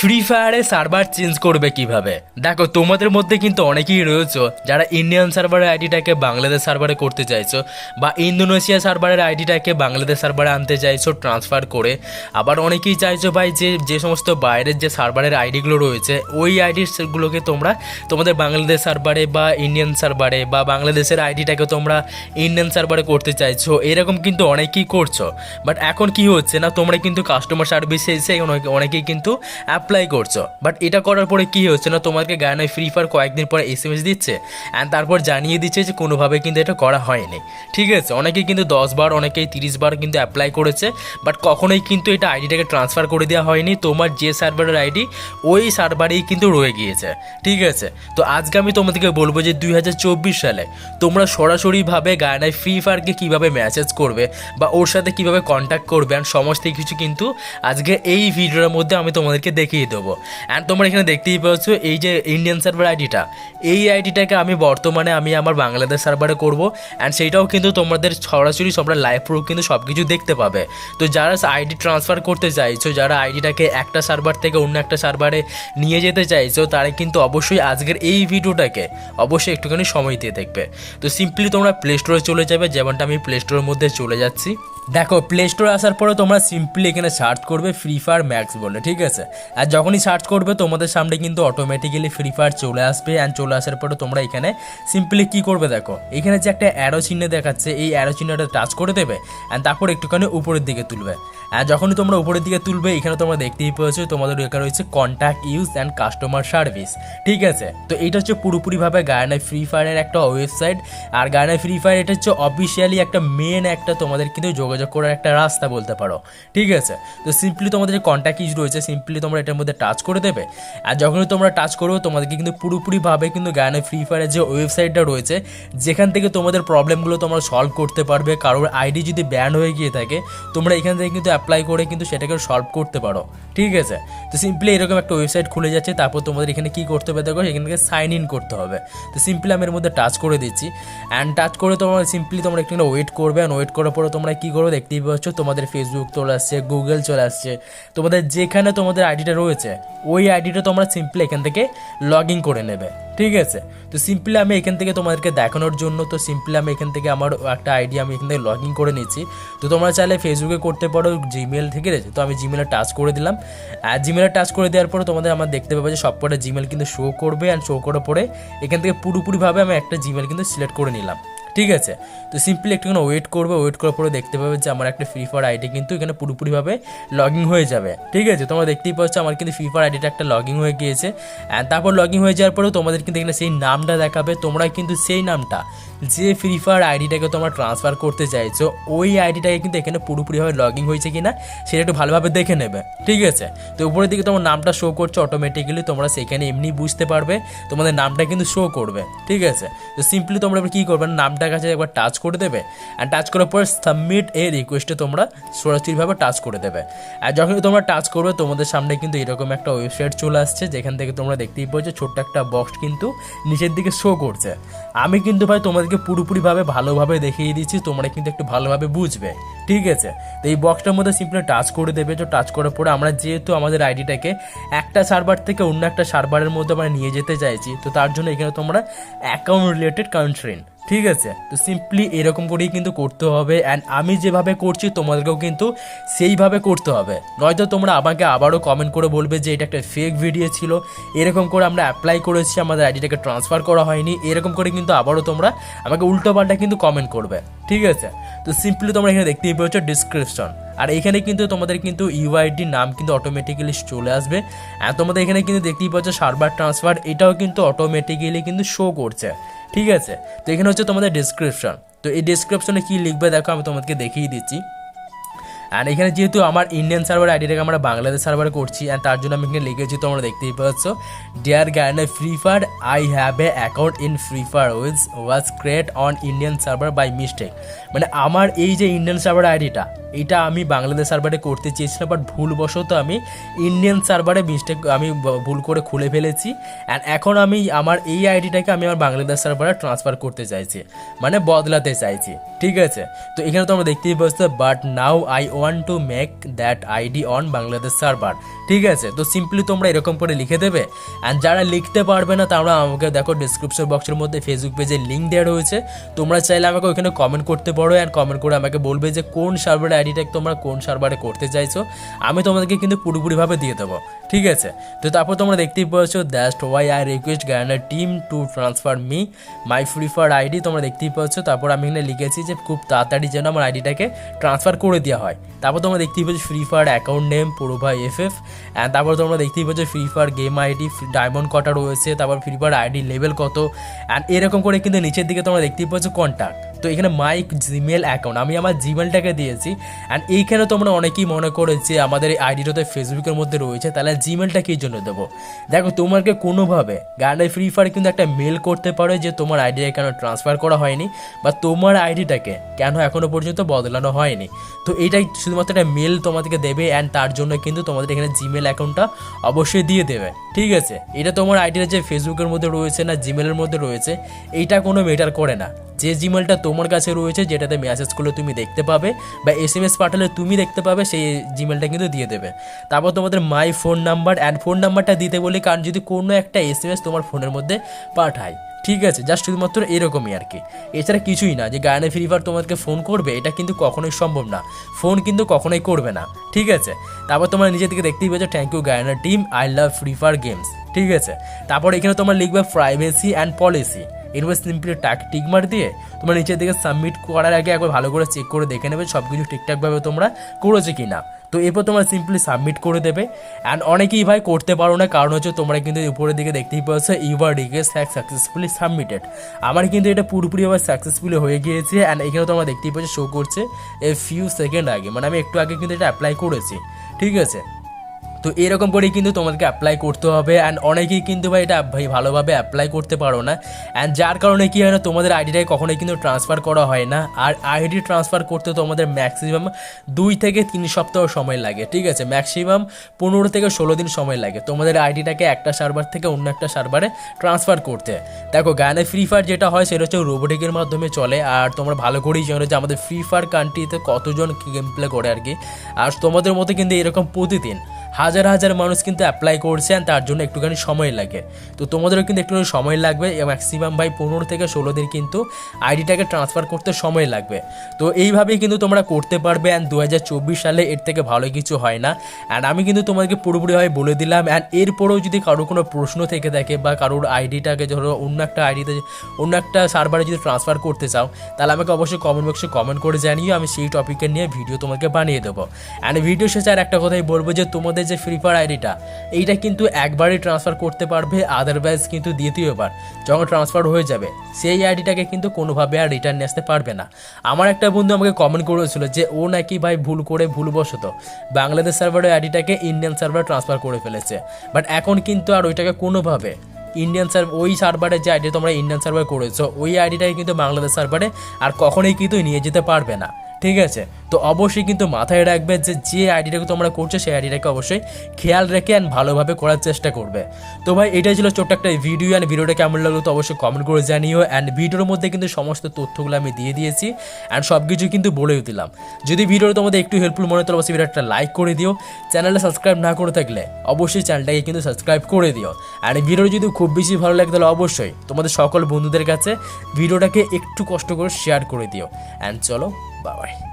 Free ফায়ারে server change করবে কীভাবে? দেখো, তোমাদের মধ্যে কিন্তু অনেকেই রয়েছে যারা ইন্ডিয়ান সার্ভারের আইডিটাকে বাংলাদেশ সার্ভারে করতে চাইছো বা ইন্দোনেশিয়া সার্ভারের আইডিটাকে বাংলাদেশ সার্ভারে আনতে চাইছো ট্রান্সফার করে। আবার অনেকেই চাইছো ভাই যে যে সমস্ত বাইরের যে সার্ভারের আইডিগুলো রয়েছে, ওই আইডিগুলোকে তোমরা তোমাদের বাংলাদেশ সার্ভারে বা ইন্ডিয়ান সার্ভারে বা বাংলাদেশের আইডিটাকে তোমরা ইন্ডিয়ান সার্ভারে করতে চাইছো, এরকম কিন্তু অনেকেই করছ। বাট এখন কি হচ্ছে না, তোমরা কিন্তু কাস্টমার সার্ভিসে এসে অনেকে- অনেকেই কিন্তু অ্যাপ্লাই করছ। বাট এটা করার পরে কি হচ্ছে না, তোমাকে গায়নায় ফ্রি ফায়ার কয়েকদিন পরে এস দিচ্ছে অ্যান্ড তারপর জানিয়ে দিচ্ছে যে কোনোভাবে কিন্তু এটা করা হয়নি। ঠিক আছে? অনেকেই কিন্তু দশ বার, অনেকেই তিরিশ বার কিন্তু অ্যাপ্লাই করেছে বাট কখনোই কিন্তু এটা আইডিটাকে ট্রান্সফার করে দেওয়া হয়নি। তোমার যে সার্ভারের আইডি ওই সার্ভারেই কিন্তু রয়ে গিয়েছে। ঠিক আছে? তো আজকে আমি তোমাদেরকে বলব যে দুই হাজার চব্বিশ সালে তোমরা সরাসরিভাবে গায়নায় ফ্রি ফায়ারকে কীভাবে মেসেজ করবে, বা ওর সাথে কীভাবে কন্ট্যাক্ট করবে অ্যান্ড সমস্ত কিছু কিন্তু আজকে এই ভিডিওর মধ্যে আমি তোমাদেরকে দেখিয়ে দেবো। অ্যান্ড তোমরা এখানে দেখতেই পাচ্ছ এই যে ইন্ডিয়ান সার্ভার আইডিটা এই আইডিটাকে আমি বর্তমানে আমি আমার বাংলাদেশ সার্ভারে করব। অ্যান্ড সেইটাও কিন্তু তোমাদের সরাসরি তোমরা লাইভ প্রুফ কিন্তু সব কিছু দেখতে পাবে। তো যারা আইডি ট্রান্সফার করতে চাইছো, যারা আইডিটাকে একটা সার্ভার থেকে অন্য একটা সার্ভারে নিয়ে যেতে চাইছো, তারা কিন্তু অবশ্যই আজকের এই ভিডিওটাকে অবশ্যই একটুখানি সময় দিয়ে দেখবে। তো সিম্পলি তোমরা প্লে স্টোরে চলে যাবে, যেমনটা আমি প্লে স্টোরের মধ্যে চলে যাচ্ছি। দেখো প্লে স্টোরে আসার পরে তোমরা সিম্পলি এখানে সার্চ করবে ফ্রি ফায়ার ম্যাক্স বলে, ঠিক আছে? যখনই সার্চ করবে, তোমাদের সামনে কিন্তু অটোমেটিক্যালি ফ্রি ফায়ার চলে আসবে অ্যান্ড চলে আসার পরে তোমরা এখানে সিম্পলি কি করবে দেখো, এখানে যে একটা অ্যারো চিহ্ন দেখাচ্ছে, এই অ্যারো চিহ্নটা টাচ করে দেবে অ্যান্ড তারপর একটুখানি উপরের দিকে তুলবে। আর যখনই তোমরা উপরের দিকে তুলবে, এখানে তোমরা দেখতেই পেয়েছ, তোমাদের এখানে রয়েছে contact use and customer service ঠিক আছে? তো এটা হচ্ছে পুরোপুরিভাবে গায়নায় ফ্রি ফায়ারের একটা ওয়েবসাইট আর গায়নায় ফ্রি ফায়ার এটা হচ্ছে অফিসিয়ালি একটা মেন একটা তোমাদের কিন্তু যোগাযোগ করার একটা রাস্তা বলতে পারো, ঠিক আছে? তো সিম্পলি তোমাদের যে কন্ট্যাক্ট ইউজ রয়েছে সিম্পলি তোমরা এটার মধ্যে টাচ করে দেবে? আর যখনই তোমরা টাচ করবে, তোমাদেরকে কিন্তু পুরোপুরিভাবে কিন্তু গায়নায় ফ্রি ফায়ারের যে ওয়েবসাইটটা রয়েছে, যেখান থেকে তোমাদের প্রবলেমগুলো তোমরা সলভ করতে পারবে। কারোর আইডি যদি ব্যান হয়ে গিয়ে থাকে, তোমরা এখান থেকে কিন্তু অ্যাপ্লাই করে কিন্তু সেটাকে সলভ করতে পারো। ঠিক আছে? তো সিম্পলি এরকম একটা ওয়েবসাইট খুলে যাচ্ছে, তারপর তোমাদের এখানে কি করতে হবে? দেখো, এখান থেকে সাইন ইন করতে হবে। তো সিম্পলি আমি এর মধ্যে টাচ করে দিচ্ছি। অ্যান্ড টাচ করে তোমরা সিম্পলি তোমরা একটু ওয়েট করবে। অ্যান্ড ওয়েট করার পরে তোমরা কী করবে? দেখতেই পাচ্ছ, তোমাদের ফেসবুক চলে আসছে গুগল চলে আসছে। তোমাদের যেখানে তোমাদের আইডিটা রয়েছে ওই আইডিটা তোমরা সিম্পলি এখান থেকে লগ ইন করে নেবে, ঠিক আছে? তো সিম্পলি আমি এখান থেকে তোমাদেরকে দেখানোর জন্য, তো সিম্পলি আমি এখান থেকে আমার একটা আইডি আমি এখান থেকে লগ ইন করে নিচ্ছি। তো তোমরা চাইলে ফেসবুকে করতে পারো জিমেল ঠিক আছে তো আমি জিমেলে টাচ করে দিলাম। আর জিমেলে টাচ করে দেওয়ার পরে তোমাদের আমার দেখতে পাবে যে সবকটা জিমেল কিন্তু শো করবে অ্যান্ড শো করার পরে এখান থেকে পুরোপুরিভাবে আমি একটা জিমেল কিন্তু সিলেক্ট করে নিলাম। ঠিক আছে? তো সিম্পলি একটুখানি ওয়েট করবে ওয়েট করার পরে দেখতে পাবে যে আমার একটা ফ্রি ফায়ার আইডি কিন্তু এখানে পুরোপুরিভাবে লগ ইন হয়ে যাবে। ঠিক আছে? তোমরা দেখতেই পাচ্ছ আমার কিন্তু ফ্রি ফায়ার আইডিটা একটা লগ ইন হয়ে গিয়েছে। অ্যান্ড তারপর লগ ইন হয়ে যাওয়ার পরেও তোমাদের কিন্তু এখানে সেই নামটা দেখাবে। তোমরা কিন্তু সেই নামটা, যে ফ্রি ফায়ার আইডিটাকে তোমরা ট্রান্সফার করতে চাইছো, ওই আইডিটাকে কিন্তু এখানে পুরোপুরিভাবে লগ ইন হয়েছে কিনা সেটা একটু ভালোভাবে দেখে নেবে। ঠিক আছে? তো উপরের দিকে তোমার নামটা শো করছে অটোমেটিক্যালি তোমরা সেখানে এমনি বুঝতে পারবে, তোমাদের নামটা কিন্তু শো করবে। ঠিক আছে? তো সিম্পলি তোমরা কী করবে? নামটার কাছে একবার টাচ করে দেবে আর টাচ করার পর সাবমিট এই রিকোয়েস্টে তোমরা সরাসরিভাবে টাচ করে দেবে। আর যখনই তোমরা টাচ করবে, তোমাদের সামনে কিন্তু এরকম একটা ওয়েবসাইট চলে আসছে, যেখান থেকে তোমরা দেখতেই পাচ্ছ ছোট্ট একটা বক্স কিন্তু নিচের দিকে শো করছে। আমি কিন্তু ভাই তোমাদেরকে পুরোপুরিভাবে ভালোভাবে দেখিয়ে দিচ্ছি, তোমরা কিন্তু একটু ভালোভাবে বুঝবে, ঠিক আছে? তো এই বক্সটার মধ্যে সিম্পলি টাচ করে দেবে, তো টাচ করার পরে আমরা যেহেতু আমাদের আইডিটাকে একটা সার্ভার থেকে অন্য একটা সার্ভারের মধ্যে আমরা নিয়ে যেতে চাইছি, তো তার জন্য এখানে তোমরা অ্যাকাউন্ট রিলেটেড কন্ট্রেন ঠিক আছে? তো সিম্পলি এরকম করেই কিন্তু করতে হবে অ্যান্ড আমি যেভাবে করছি তোমাদেরকেও কিন্তু সেইভাবে করতে হবে। নয়তো তোমরা আমাকে আবারও কমেন্ট করে বলবে যে এটা একটা ফেক ভিডিও ছিল। এরকম করে আমরা অ্যাপ্লাই করেছি, আমাদের আইডিটাকে ট্রান্সফার করা হয়নি। এরকম করে কিন্তু আবারও তোমরা আমাকে উল্টো পাল্টা কিন্তু কমেন্ট করবে। ঠিক আছে? তো সিম্পলি তোমরা এখানে দেখতেই পেয়েছ ডিসক্রিপশন আর এখানে কিন্তু তোমাদের কিন্তু ইউআইডি নাম কিন্তু অটোমেটিক্যালি চলে আসবে। আর তোমাদের এখানে কিন্তু দেখতেই পাচ্ছ সার্ভার ট্রান্সফার এটাও কিন্তু অটোমেটিক্যালি কিন্তু শো করছে। ঠিক আছে? তো এখানে হচ্ছে তোমাদের ডিসক্রিপশন তো এই ডিসক্রিপশনে কী লিখবে দেখো আমি তোমাদেরকে দেখিয়ে দিচ্ছি। আর এখানে যেহেতু আমার ইন্ডিয়ান সার্ভার আইডিটাকে আমরা বাংলাদেশ সার্ভারে করছি অ্যান্ড তার জন্য আমি এখানে লিখেছি, তোমরা দেখতেই পাচ্ছ dear Garena Free Fire I have a account in Free Fire which was create on Indian server by mistake মানে আমার এই যে ইন্ডিয়ান সার্ভার আইডিটা এটা আমি বাংলাদেশ সার্ভারে করতে চেয়েছিলাম বাট ভুলবশত আমি ইন্ডিয়ান সার্ভারে মিস্টেক আমি ভুল করে খুলে ফেলেছি অ্যান্ড এখন আমি আমার এই আইডিটাকে আমি আমার বাংলাদেশ সার্ভারে ট্রান্সফার করতে চাইছি মানে বদলাতে চাইছি, ঠিক আছে? তো এখানে তো আমরা দেখতেই পাচ্ছি but now I want to make that ID on Bangladesh server. ঠিক আছে, তো সিম্পলি তোমরা এরকম করে লিখে দেবে অ্যান্ড যারা লিখতে পারবে না, তারা আমাকে দেখো ডিসক্রিপশন বক্সের মধ্যে ফেসবুক পেজে লিঙ্ক দেওয়া রয়েছে। তোমরা চাইলে আমাকে ওইখানে কমেন্ট করতে পারো অ্যান্ড কমেন্ট করে আমাকে বলবে যে কোন সার্ভারে আইডিটা তোমরা কোন সার্ভারে করতে চাইছো। আমি তোমাদেরকে কিন্তু পুরোপুরিভাবে দিয়ে দেবো, ঠিক আছে? তো তারপর তোমরা দেখতেই পাচ্ছ that's why I request গ্যানার team to transfer me my Free Fire ID তোমরা দেখতেই পাচ্ছ। তারপর আমি এখানে লিখেছি যে খুব তাড়াতাড়ি যেন আমার আইডিটাকে ট্রান্সফার করে দেওয়া হয়। তারপর তোমরা দেখতেই পাচ্ছ ফ্রি ফায়ার অ্যাকাউন্ট নেম পুরোভাই এফ এফ অ্যান্ড তারপর তোমরা দেখতেই পাচ্ছ Free Fire game ID diamond কটা রয়েছে, তারপর ফ্রি ফায়ার আইডি লেভেল কত। অ্যান্ড এরকম করে কিন্তু নিচের দিকে তোমরা দেখতেই পাচ্ছ কন্ট্যাক্ট তো এখানে মাইক জিমেল অ্যাকাউন্ট আমি আমার জিমেলটাকে দিয়েছি অ্যান্ড এইখানে তোমরা অনেকেই মনে করে যে আমাদের এই আইডিটা তো ফেসবুকের মধ্যে রয়েছে, তাহলে জিমেলটা কী জন্য দেবো? দেখো, তোমাকে কোনোভাবে, গানের ফ্রি ফায়ার কিন্তু একটা মেল করতে পারো যে তোমার আইডিটা কেন ট্রান্সফার করা হয়নি, বা তোমার আইডিটাকে কেন এখনও পর্যন্ত বদলানো হয়নি। তো এইটাই শুধুমাত্র একটা মেল তোমাদেরকে দেবে অ্যান্ড তার জন্য কিন্তু তোমাদের এখানে জিমেল অ্যাকাউন্টটা অবশ্যই দিয়ে দেবে, ঠিক আছে? এটা তোমার আইডিটা যে ফেসবুকের মধ্যে রয়েছে না জিমেলের মধ্যে রয়েছে, এইটা কোনো মেটার করে না। যে জিমেলটা তোমার কাছে রয়েছে, যেটাতে মেসেজ করলে তুমি দেখতে পাবে বা এস এম এস পাঠালে তুমি দেখতে পাবে, সেই জিমেলটা কিন্তু দিয়ে দেবে। তারপর তোমাদের my phone number and phone নাম্বারটা দিতে বলি কারণ যদি কোনো একটা এস এম এস তোমার ফোনের মধ্যে পাঠায়। ঠিক আছে জাস্ট শুধুমাত্র এরকমই আর কি। এছাড়া কিছুই না, যে গায়না ফ্রি ফায়ার তোমাদেরকে ফোন করবে, এটা কিন্তু কখনোই সম্ভব না। ফোন কিন্তু কখনোই করবে না। ঠিক আছে? তারপর তোমরা নিজে থেকে দেখতেই পেয়েছ thank you Garena team I love Free Fire games ঠিক আছে? তারপর এখানে তোমরা লিখবে প্রাইভেসি অ্যান্ড পলিসি এরপর সিম্পলি টাক টিক মার দিয়ে তোমরা নিচের দিকে সাবমিট করার আগে একবার ভালো করে চেক করে দেখে নেবে সব কিছু ঠিকঠাকভাবে তোমরা করেছ কি না তো এরপর তোমরা সিম্পলি সাবমিট করে দেবে। অ্যান্ড অনেকেই ভাই করতে পারো না, কারণ হচ্ছে তোমরা কিন্তু উপরের দিকে দেখতেই পাচ্ছ your request has successfully submitted আমার কিন্তু এটা পুরোপুরিভাবে সাকসেসফুলি হয়ে গিয়েছে অ্যান্ড এখানে তোমরা দেখতেই পাচ্ছ শো করছে এ ফিউ সেকেন্ড আগে। মানে আমি একটু আগে কিন্তু এটা অ্যাপ্লাই করেছি। ঠিক আছে? তো এরকম করেই কিন্তু তোমাদেরকে অ্যাপ্লাই করতে হবে অ্যান্ড অনেকেই কিন্তু ভাই এটা ভাই ভালোভাবে অ্যাপ্লাই করতে পারো না অ্যান্ড যার কারণে কি হয় না, তোমাদের আইডিটাই কখনোই কিন্তু ট্রান্সফার করা হয় না আর আইডি ট্রান্সফার করতে তোমাদের ম্যাক্সিমাম দুই থেকে তিন সপ্তাহ সময় লাগে, ঠিক আছে? ম্যাক্সিমাম পনেরো থেকে ষোলো দিন সময় লাগে তোমাদের আইডিটাকে একটা সার্ভার থেকে অন্য একটা সার্ভারে ট্রান্সফার করতে। দেখো, গানে ফ্রি ফায়ার যেটা হয় সেটা হচ্ছে রোবোটিকের মাধ্যমে চলে আর তোমরা ভালো করেই জানো যে আমাদের ফ্রি ফায়ার কান্ট্রিতে কতজন গেম প্লে করে আর কি। আর তোমাদের মতো কিন্তু এরকম প্রতিদিন হাজার হাজার মানুষ কিন্তু অ্যাপ্লাই করছেন তার জন্য একটুখানি সময় লাগে। তো তোমাদেরও কিন্তু একটুখানি সময় লাগবে ম্যাক্সিমাম ভাই পনেরো থেকে ষোলো দিন কিন্তু আইডিটাকে ট্রান্সফার করতে সময় লাগবে। তো এইভাবেই কিন্তু তোমরা করতে পারবে অ্যান্ড দু হাজার চব্বিশ সালে এর থেকে ভালো কিছু হয় না। অ্যান্ড আমি কিন্তু তোমাদেরকে পুরোপুরিভাবে বলে দিলাম অ্যান্ড এরপরেও যদি কারোর কোনো প্রশ্ন থেকে থাকে বা কারোর আইডিটাকে ধরো অন্য একটা আইডিতে অন্য একটা সার্ভারে যদি ট্রান্সফার করতে চাও, তাহলে আমাকে অবশ্যই কমেন্ট বক্সে কমেন্ট করে জানিও, আমি সেই টপিকে নিয়ে ভিডিও তোমাকে বানিয়ে দেবো। অ্যান্ড ভিডিও শেষে আর একটা কথাই বলব যে তোমাদের যে ফ্রি ফায়ার আইডিটা এইটা কিন্তু একবারই ট্রান্সফার করতে পারবে আদারওয়াইজ কিন্তু দ্বিতীয়বার। যখন ট্রান্সফার হয়ে যাবে, সেই আইডিটাকে কিন্তু কোনোভাবে আর রিটার্ন আসতে পারবে না। আমার একটা বন্ধু আমাকে কমেন্ট করেছিল যে, ও নাকি ভাই ভুল করে ভুলবশত বাংলাদেশ সার্ভারের আইডিটাকে ইন্ডিয়ান সার্ভারে ট্রান্সফার করে ফেলেছে। বাট এখন কিন্তু আর ওইটাকে কোনোভাবে ইন্ডিয়ান সার্ভার ওই সার্ভারে যে আইডি তোমরা ইন্ডিয়ান সার্ভার করেছ, ওই আইডিটাকে কিন্তু বাংলাদেশ সার্ভারে আর কখনোই কিন্তু নিয়ে যেতে পারবে না। ঠিক আছে? তো অবশ্যই কিন্তু মাথায় রাখবে যে যে আইডিটাকে তোমরা করছ, সেই আইডিটাকে অবশ্যই খেয়াল রেখে অ্যান্ড ভালোভাবে করার চেষ্টা করবে। তো ভাই, এটাই ছিল ছোট্ট একটা ভিডিও অ্যান্ড ভিডিওটা কেমন লাগল তো অবশ্যই কমেন্ট করে জানিও। অ্যান্ড ভিডিওর মধ্যে কিন্তু সমস্ত তথ্যগুলো আমি দিয়ে দিয়েছি অ্যান্ড সব কিছু কিন্তু বলেও দিলাম। যদি ভিডিওটা তোমাদের একটু হেল্পফুল মনে হয়, তাহলে অবশ্যই ভিডিওটা লাইক করে দিও। চ্যানেলটা সাবস্ক্রাইব না করে থাকলে অবশ্যই চ্যানেলটাকে কিন্তু সাবস্ক্রাইব করে দিও। অ্যান্ড ভিডিও যদি খুব বেশি ভালো লাগে, তাহলে অবশ্যই তোমাদের সকল বন্ধুদের কাছে ভিডিওটাকে একটু কষ্ট করে শেয়ার করে দিও। অ্যান্ড চলো বাবাই